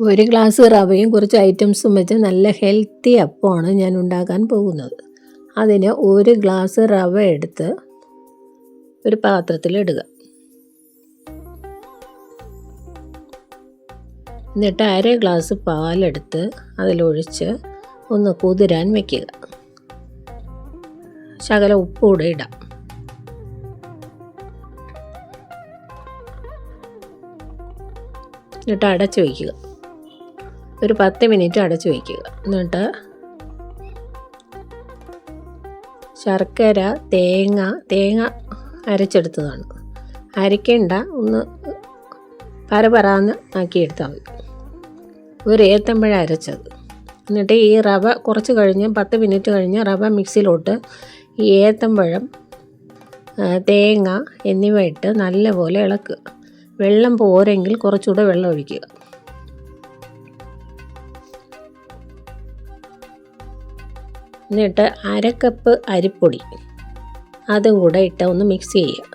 ഒരു ഗ്ലാസ് റവയും കുറച്ച് ഐറ്റംസും വെച്ച് നല്ല ഹെൽത്തി അപ്പമാണ് ഞാൻ ഉണ്ടാക്കാൻ പോകുന്നത്. അതിന് ഒരു ഗ്ലാസ് റവ എടുത്ത് ഒരു പാത്രത്തിലിടുക എന്നിട്ട് അര ഗ്ലാസ് പാലെടുത്ത് അതിലൊഴിച്ച് ഒന്ന് കുതിരാൻ വയ്ക്കുക ശകല ഉപ്പ് കൂടെ ഇടാം. എന്നിട്ട് അടച്ചു വയ്ക്കുക ഒരു പത്ത് മിനിറ്റ് അടച്ചു വയ്ക്കുക. എന്നിട്ട് ശർക്കര തേങ്ങ തേങ്ങ അരച്ചെടുത്തതാണ്. അരക്കേണ്ട ഒന്ന് പരപരാന്ന് ആക്കിയെടുത്താൽ മതി. ഒരു ഏത്തമ്പഴ അരച്ചത്. എന്നിട്ട് ഈ റവ കുറച്ച് കഴിഞ്ഞ് പത്ത് മിനിറ്റ് കഴിഞ്ഞ് റവ മിക്സിയിലോട്ട് ഈ ഏത്തമ്പഴം തേങ്ങ എന്നിവ ഇട്ട് നല്ലപോലെ ഇളക്കുക വെള്ളം പോരെങ്കിൽ കുറച്ചുകൂടെ വെള്ളം ഒഴിക്കുക. എന്നിട്ട് അര കപ്പ് അരിപ്പൊടി. അതും കൂടെ ഇട്ട് ഒന്ന് മിക്സ് ചെയ്യുക.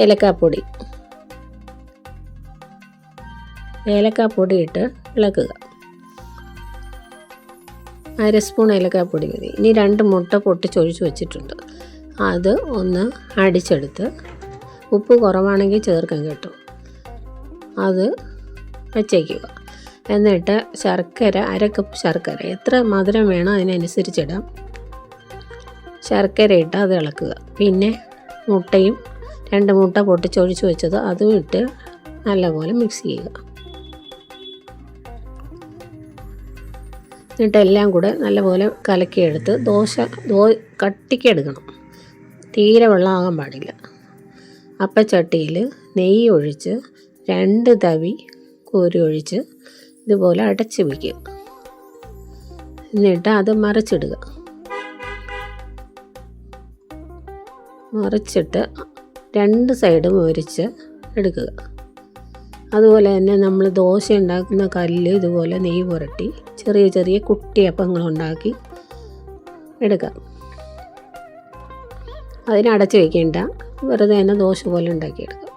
ഏലക്കാപ്പൊടി. ഏലക്കാപ്പൊടി ഇട്ട് ഇളക്കുക. അര സ്പൂൺ ഏലക്കാപ്പൊടി മതി. ഇനി രണ്ട് മുട്ട പൊട്ടിച്ചൊഴിച്ച് വെച്ചിട്ടുണ്ട്. അത് ഒന്ന് അടിച്ചെടുത്ത്. ഉപ്പ് കുറവാണെങ്കിൽ ചേർക്കാൻ കേട്ടോ. അത് വച്ചേക്കുക. എന്നിട്ട് ശർക്കര അര കപ്പ് ശർക്കര എത്ര മധുരം വേണോ അതിനനുസരിച്ചിടാം. ശർക്കര ഇട്ട് അത് ഇളക്കുക. പിന്നെ മുട്ടയും രണ്ട് മുട്ട പൊട്ടിച്ചൊഴിച്ച് വെച്ചത് അതും ഇട്ട് നല്ലപോലെ മിക്സ് ചെയ്യുക. എന്നിട്ട് എല്ലാം കൂടെ നല്ലപോലെ കലക്കിയെടുത്ത് ദോശ ദോ കട്ടിക്ക് എടുക്കണം. തീരെ വെള്ളമാകാൻ പാടില്ല. അപ്പച്ചട്ടിയിൽ നെയ്യ് ഒഴിച്ച് രണ്ട് തവി കോരി ഒഴിച്ച് ഇതുപോലെ അടച്ച് വയ്ക്കുക എന്നിട്ട് അത് മറിച്ചിടുക. മറിച്ചിട്ട് രണ്ട് സൈഡും ഒരിച്ച് എടുക്കുക. അതുപോലെ തന്നെ നമ്മൾ ദോശ ഉണ്ടാക്കുന്ന കല്ല് ഇതുപോലെ നെയ്യ് പുരട്ടി ചെറിയ ചെറിയ കുട്ടിയപ്പങ്ങൾ ഉണ്ടാക്കി എടുക്കാം. അതിനടച്ച് വയ്ക്കേണ്ട വെറുതെ തന്നെ ദോശ പോലെ ഉണ്ടാക്കിയെടുക്കാം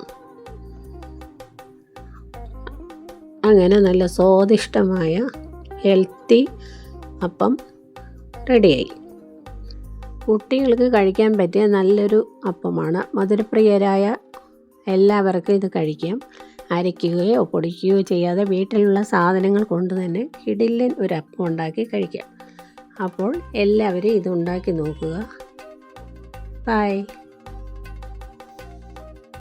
അങ്ങനെ നല്ല സ്വാദിഷ്ടമായ ഹെൽത്തി അപ്പം റെഡിയായി. കുട്ടികൾക്ക് കഴിക്കാൻ പറ്റിയ നല്ലൊരു അപ്പമാണ് മധുരപ്രിയരായ എല്ലാവർക്കും ഇത് കഴിക്കാം. അരയ്ക്കുകയോ പൊടിക്കുകയോ ചെയ്യാതെ വീട്ടിലുള്ള സാധനങ്ങൾ കൊണ്ട് തന്നെ ഇടില്ലൻ ഒരു അപ്പം ഉണ്ടാക്കി കഴിക്കാം. അപ്പോൾ എല്ലാവരും ഇത് ഉണ്ടാക്കി നോക്കുക. ബൈ.